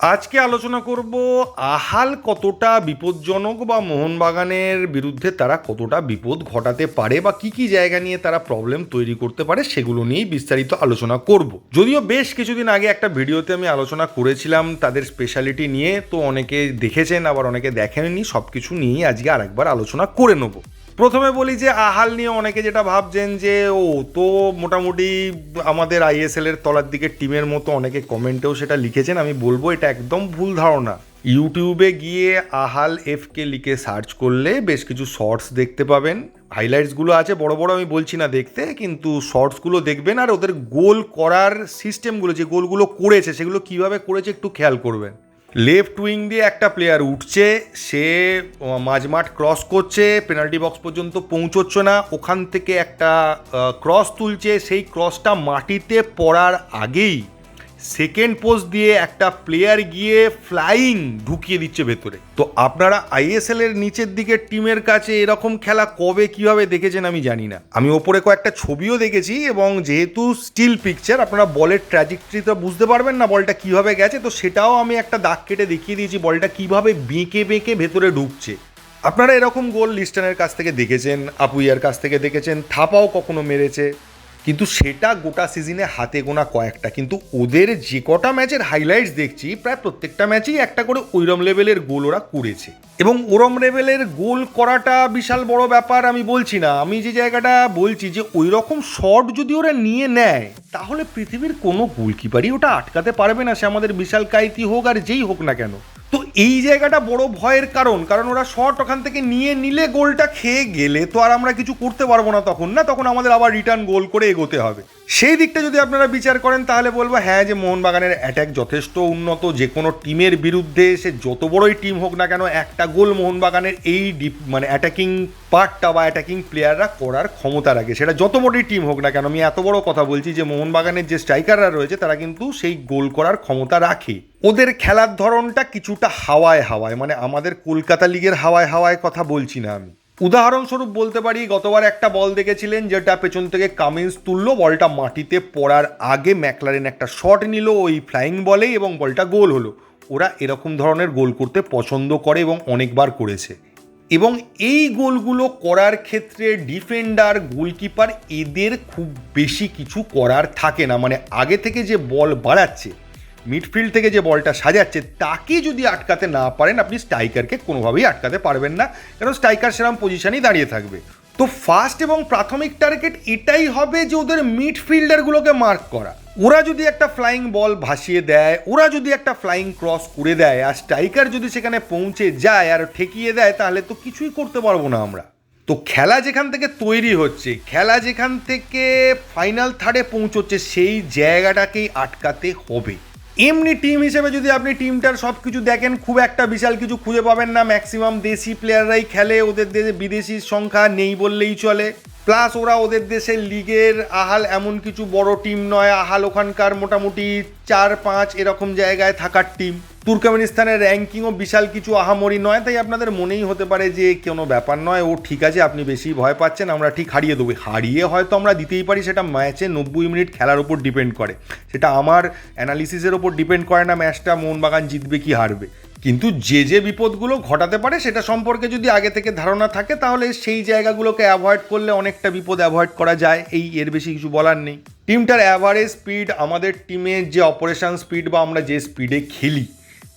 আজকে আলোচনা করব, আহাল কতটা বিপজ্জনক বা মোহনবাগানের বিরুদ্ধে তারা কতটা বিপদ ঘটাতে পারে বা কি কি জায়গা নিয়ে তারা প্রবলেম তৈরি করতে পারে সেগুলো নিয়েই বিস্তারিত আলোচনা করব। যদিও বেশ কিছুদিন আগে একটা ভিডিওতে আমি আলোচনা করেছিলাম তাদের স্পেশালিটি নিয়ে, তো অনেকে দেখেছেন, আবার অনেকে দেখেননি সব কিছু নিয়েই আজকে আরেকবার আলোচনা করে নেব। প্রথমে বলি যে আহাল নিয়ে অনেকে যেটা ভাবছেন যে, ও তো মোটামুটি আমাদের আইএসএল এর তলার দিকে টিমের মতো অনেকে কমেন্টেও সেটা লিখেছেন, আমি বলব এটা একদম ভুল ধারণা। ইউটিউবে গিয়ে আহাল এফকে লিখে সার্চ করলে বেশ কিছু শর্টস দেখতে পাবেন। হাইলাইটসগুলো আছে, বড় বড় আমি বলছি না দেখতে, কিন্তু শর্টসগুলো দেখবেন আর ওদের গোল করার সিস্টেমগুলো যে গোলগুলো করেছে, সেগুলো কীভাবে করেছে একটু খেয়াল করবেন। লেফট উইং দিয়ে একটা প্লেয়ার উঠছে, সে মাঝমাঠ ক্রস করছে পেনাল্টি বক্স পর্যন্ত পৌঁছচ্ছে না, ওখান থেকে একটা ক্রস তুলছে, সেই ক্রসটা মাটিতে পড়ার আগেই সেকেন্ড পোস্ট দিয়ে একটা প্লেয়ার গিয়ে ফ্লাইং ঢুকিয়ে দিচ্ছে ভেতরে। তো আপনারা আইএসএল এর নিচের দিকের টিমের কাছে এরকম খেলা কবে কীভাবে দেখেছেন আমি জানি না। আমি ওপরে কয়েকটা ছবিও দেখেছি এবং যেহেতু স্টিল পিকচার আপনারা বলের ট্র্যাজেক্টরি তো বুঝতে পারবেন না বলটা কীভাবে গেছে, তো সেটাও আমি একটা দাগ কেটে দেখিয়ে দিয়েছি বলটা কীভাবে বেঁকে বেঁকে ভেতরে ঢুকছে। আপনারা এরকম গোল লিস্টনের কাছ থেকে দেখেছেন আপুইয়ার কাছ থেকে দেখেছেন থাপাও কখনো মেরেছে কিন্তু সেটা গোটা সিজনে হাতে গোনা কয়েকটা। কিন্তু ওদের যে কটা ম্যাচের হাইলাইটস দেখছি, প্রায় প্রত্যেকটা ম্যাচেই একটা করে ওইরম লেভেলের গোল ওরা করেছে। এবং ওরম লেভেলের গোল করাটা বিশাল বড় ব্যাপার, আমি বলছি না। আমি যে জায়গাটা বলছি যে ওই রকম শট যদি ওরা নিয়ে নেয়, তাহলে পৃথিবীর কোনো গোলকিপারই ওটা আটকাতে পারবে না। সে আমাদের বিশাল কাইতি হোক আর যেই হোক না কেন। এই জায়গাটা বড় ভয়ের কারণ কারণ ওরা শট ওখান থেকে নিয়ে নিলে গোলটা খেয়ে গেলে তো আর আমরা কিছু করতে পারব না তখন না? তখন আমাদের আবার রিটার্ন গোল করে এগোতে হবে। সেই দিকটা যদি আপনারা বিচার করেন, তাহলে বলব হ্যাঁ যে মোহনবাগানের অ্যাট্যাক যথেষ্ট উন্নত। যে কোনো টিমের বিরুদ্ধে সে যত বড়ই টিম হোক না কেন, একটা গোল মোহনবাগানের এই ডিপ মানে অ্যাটাকিং পার্টটা বা অ্যাটাকিং প্লেয়াররা করার ক্ষমতা রাখে। সেটা যত বড়ই টিম হোক না কেন, আমি এত বড় কথা বলছি যে মোহনবাগানের যে স্ট্রাইকাররা রয়েছে, তারা কিন্তু সেই গোল করার ক্ষমতা রাখে। ওদের খেলার ধরনটা কিছুটা হাওয়ায় হাওয়ায় মানে আমাদের কলকাতা লিগের হাওয়ায় হাওয়ায় কথা বলছি না আমি। উদাহরণস্বরূপ বলতে পারি, গতবার একটা বল দেখেছিলেন যেটা পেছন থেকে কামিন্স তুললো, বলটা মাটিতে পড়ার আগে ম্যাকলারেন একটা শট নিল, ওই ফ্লাইং বলেই এবং বলটা গোল হলো। ওরা এরকম ধরনের গোল করতে পছন্দ করে এবং অনেকবার করেছে। এবং এই গোলগুলো করার ক্ষেত্রে ডিফেন্ডার, গোলকিপার এদের খুব বেশি কিছু করার থাকে না। মানে আগে থেকে যে বল বাড়াচ্ছে মিডফিল্ড থেকে যে বলটা সাজাচ্ছে, তাকে যদি আটকাতে না পারেন, আপনি স্ট্রাইকারকে কোনোভাবেই আটকাতে পারবেন না। কারণ স্ট্রাইকার সেরকম পজিশনেই দাঁড়িয়ে থাকবে। তো ফার্স্ট এবং প্রাথমিক টার্গেট এটাই হবে যে ওদের মিডফিল্ডারগুলোকে মার্ক করা। ওরা যদি একটা ফ্লাইং বল ভাসিয়ে দেয়, ওরা যদি একটা ফ্লাইং ক্রস করে দেয়, আর স্ট্রাইকার যদি সেখানে পৌঁছে যায় আর ঠেকিয়ে দেয়, তাহলে তো কিছুই করতে পারব না আমরা। তো খেলা যেখান থেকে তৈরি হচ্ছে, খেলা যেখান থেকে ফাইনাল থার্ডে পৌঁছচ্ছে, সেই জায়গাটাকেই আটকাতে হবে। এমনি টিম হিসেবে যদি আপনি টিমটার সব কিছু দেখেন, খুব একটা বিশাল কিছু খুঁজে পাবেন না। ম্যাক্সিমাম দেশি প্লেয়াররাই খেলে, ওদের দেশে বিদেশির সংখ্যা নেই বললেই চলে। প্লাস ওরা ওদের দেশে লিগের আহাল এমন কিছু বড় টিম নয়। আহাল ওখানকার মোটামুটি চার পাঁচ এরকম জায়গায় থাকার টিম তুর্কমেনিস্তানের র্যাঙ্কিংও বিশাল কিছু আহামরি নয়, তাই আপনাদের মনেই হতে পারে যে কোনো ব্যাপার নয়। ও ঠিক আছে, আপনি বেশি ভয় পাচ্ছেন, আমরা ঠিক হারিয়ে দেবো। হারিয়ে হয়তো আমরা দিতেই পারি, সেটা ম্যাচে নব্বই মিনিট খেলার উপর ডিপেন্ড করে। সেটা আমার অ্যানালিসিসের ওপর ডিপেন্ড করে না, ম্যাচটা মোহনবাগান জিতবে কি হারবে। কিন্তু যে যে বিপদগুলো ঘটাতে পারে, সেটা সম্পর্কে যদি আগে থেকে ধারণা থাকে, তাহলে সেই জায়গাগুলোকে অ্যাভয়েড করলে অনেকটা বিপদ অ্যাভয়েড করা যায়। এই এর বেশি কিছু বলার নেই। টিমটার অ্যাভারেজ স্পিড আমাদের টিমের যে অপারেশন স্পিড বা আমরা যে স্পিডে খেলি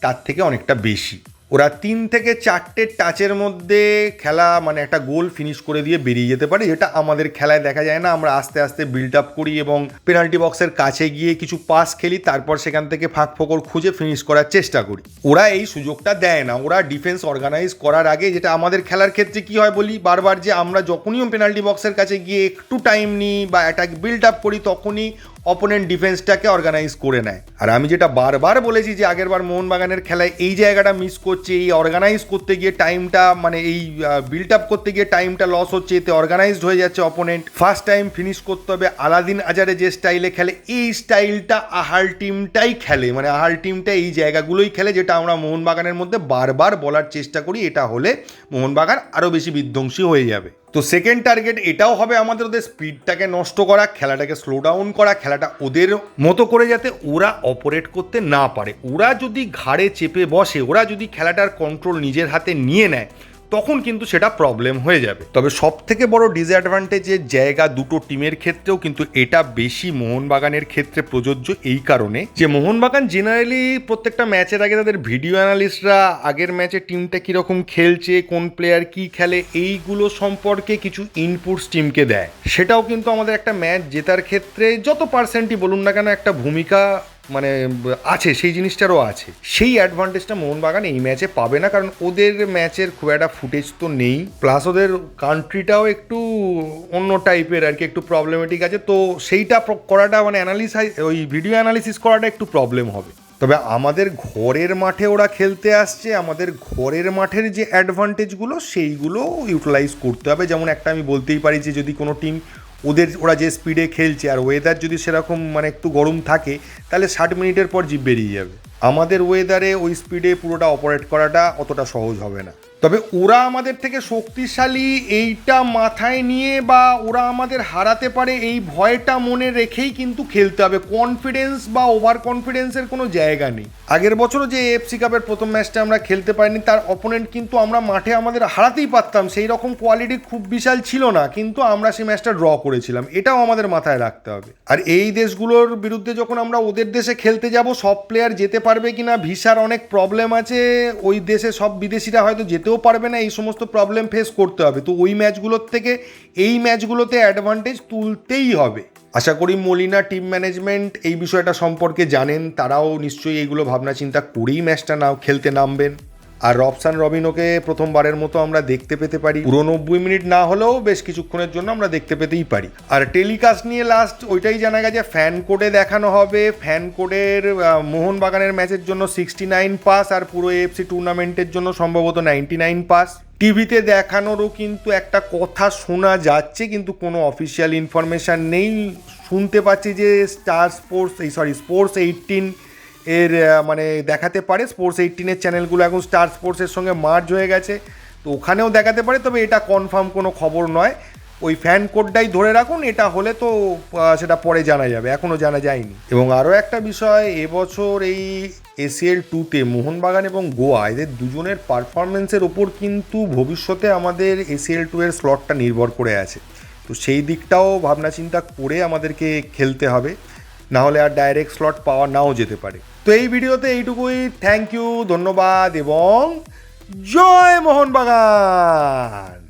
তার থেকে অনেকটা বেশি। ওরা তিন থেকে চারটে টাচের মধ্যে খেলা মানে একটা গোল ফিনিশ করে দিয়ে বেরিয়ে যেতে পারে, যেটা আমাদের খেলায় দেখা যায় না। আমরা আস্তে আস্তে বিল্ড আপ করি এবং পেনাল্টি বক্সের কাছে গিয়ে কিছু পাস খেলি, তারপর সেখান থেকে ফাঁক ফোকর খুঁজে ফিনিশ করার চেষ্টা করি। ওরা এই সুযোগটা দেয় না। ওরা ডিফেন্স অর্গানাইজ করার আগে যেটা আমাদের খেলার ক্ষেত্রে কি হয় বলি, বারবার যে আমরা যখনই পেনাল্টি বক্সের কাছে গিয়ে একটু টাইম নিই বা অ্যাটাক বিল্ড আপ করি, তখনই অপোনেন্ট ডিফেন্সটাকে অর্গানাইজ করে নেয়। আর আমি যেটা বারবার বলেছি যে আগেরবার মোহনবাগানের খেলায় এই জায়গাটা মিস করছে, এই অর্গানাইজ করতে গিয়ে টাইমটা মানে এই বিল্ড আপ করতে গিয়ে টাইমটা লস হচ্ছে, এতে অর্গানাইজড হয়ে যাচ্ছে অপোনেন্ট ফার্স্ট টাইম ফিনিশ করতে হবে। আলাদিন আজারে যে স্টাইলে খেলে, এই স্টাইলটা আহাল টিমটাই খেলে। মানে আহাল টিমটা এই জায়গাগুলোই খেলে, যেটা আমরা মোহনবাগানের মধ্যে বারবার বলার চেষ্টা করি, এটা হলে মোহনবাগান আরও বেশি বিধ্বংসী হয়ে যাবে। তো সেকেন্ড টার্গেট এটাও হবে আমাদের ওদের স্পিডটাকে নষ্ট করা, খেলাটাকে স্লো ডাউন করা, খেলাটা ওদের মতো করে যাতে ওরা অপারেট করতে না পারে। ওরা যদি ঘাড়ে চেপে বসে, ওরা যদি খেলাটার কন্ট্রোল নিজের হাতে নিয়ে নেয় তখন কিন্তু সেটা প্রবলেম হয়ে যাবে। তবে সব থেকে বড় ডিসঅ্যাডভান্টেজের জায়গা দুটো টিমের ক্ষেত্রেও কিন্তু এটা বেশি মোহনবাগানের ক্ষেত্রে প্রযোজ্য এই কারণে যে মোহনবাগান জেনারেলি প্রত্যেকটা ম্যাচের আগে তাদের ভিডিও অ্যানালিস্টরা আগের ম্যাচে টিমটা কীরকম খেলছে, কোন প্লেয়ার কি খেলে, এইগুলো সম্পর্কে কিছু ইনপুটস টিমকে দেয়। সেটাও কিন্তু আমাদের একটা ম্যাচ জেতার ক্ষেত্রে যত পার্সেন্টই বলুন না কেন একটা ভূমিকা মানে আছে, সেই জিনিসটারও আছে। সেই অ্যাডভান্টেজটা মোহনবাগান এই ম্যাচে পাবে না, কারণ ওদের ম্যাচের খুব একটা ফুটেজ তো নেই। প্লাস ওদের কান্ট্রিটাও একটু অন্য টাইপের আর কি, একটু প্রবলেমেটিক আছে। তো সেইটা করাটা মানে অ্যানালিস ওই ভিডিও অ্যানালিসিস করাটা একটু প্রবলেম হবে। তবে আমাদের ঘরের মাঠে ওরা খেলতে আসছে, আমাদের ঘরের মাঠের যে অ্যাডভান্টেজগুলো সেইগুলো ইউটিলাইজ করতে হবে। যেমন একটা আমি বলতেই পারি যে, যদি কোনো টিম ওদের ওরা যে স্পিডে খেলছে আর ওয়েদার যদি সেরকম মানে একটু গরম থাকে, তাহলে ষাট মিনিটের পর জিপ বেরিয়ে যাবে। আমাদের ওয়েদারে ওই স্পিডে পুরোটা অপারেট করাটা অতটা সহজ হবে না। তবে ওরা আমাদের থেকে শক্তিশালী, এইটা মাথায় নিয়ে বা ওরা আমাদের হারাতে পারে, এই ভয়টা মনে রেখেই কিন্তু খেলতে হবে। কনফিডেন্স বা ওভার কনফিডেন্সের কোনো জায়গা নেই। আগের বছরও যে এফসি কাপের প্রথম ম্যাচটা আমরা খেলতে পারিনি, তার অপোনেন্ট কিন্তু আমরা মাঠে আমাদের হারাতেই পারতাম। সেই রকম কোয়ালিটি খুব বিশাল ছিল না, কিন্তু আমরা সেই ম্যাচটা ড্র করেছিলাম। এটাও আমাদের মাথায় রাখতে হবে। আর এই দেশগুলোর বিরুদ্ধে যখন আমরা ওদের দেশে খেলতে যাব, সব প্লেয়ার যেতে পারবে কিনা, ভিসার অনেক প্রবলেম আছে। ওই দেশে সব বিদেশিরা হয়তো যেতেও পারবে না, এই সমস্ত প্রবলেম ফেস করতে হবে। তো ওই ম্যাচগুলোর থেকে এই ম্যাচগুলোতে অ্যাডভান্টেজ তুলতেই হবে। আশা করি মলিনা টিম ম্যানেজমেন্ট এই বিষয়টা সম্পর্কে জানেন, তারাও নিশ্চয়ই এইগুলো ভাবনা চিন্তা করেই ম্যাচটা নাও, খেলতে নামবেন। আর রবসান রবিনোকে প্রথমবারের মতো আমরা দেখতে পেতে পারি। পুরো নব্বই মিনিট না হলেও বেশ কিছুক্ষণের জন্য আমরা দেখতে পেতেই পারি। আর টেলিকাস্ট নিয়ে লাস্ট ওইটাই জানা গেছে ফ্যান কোডে দেখানো হবে। ফ্যান কোডের মোহনবাগানের ম্যাচের জন্য সিক্সটি নাইন পাস আর পুরো এফসি টুর্নামেন্টের জন্য সম্ভবত নাইনটি নাইন পাস টিভিতে দেখানোরও কিন্তু একটা কথা শোনা যাচ্ছে, কিন্তু কোনো অফিসিয়াল ইনফরমেশান নেই। শুনতে পাচ্ছি যে স্টার স্পোর্টস এই সরি স্পোর্টস এইটিন এর মানে দেখাতে পারে। স্পোর্টস এইটিনের চ্যানেলগুলো এখন স্টার স্পোর্টসের সঙ্গে মার্জ হয়ে গেছে। তো ওখানেও দেখাতে পারে, তবে এটা কনফার্ম কোনো খবর নয়। ওই ফ্যান কোডটাই ধরে রাখুন, এটা হলে তো সেটা পরে জানা যাবে। এখনও জানা যায়নি। এবং আরও একটা বিষয়, এবছর এই এসিএল টুতে মোহনবাগান এবং গোয়া, এদের দুজনের পারফরমেন্সের ওপর কিন্তু ভবিষ্যতে আমাদের এসিএল টু এর স্লটটা নির্ভর করে আছে। তো সেই দিকটাও ভাবনা চিন্তা করে আমাদেরকে খেলতে হবে। না হলে আর ডাইরেক্ট স্লট পাওয়া নাও যেতে পারে। তো এই ভিডিওতে এইটুকুই। থ্যাংক ইউ ধন্যবাদ এবং জয় মোহনবাগান!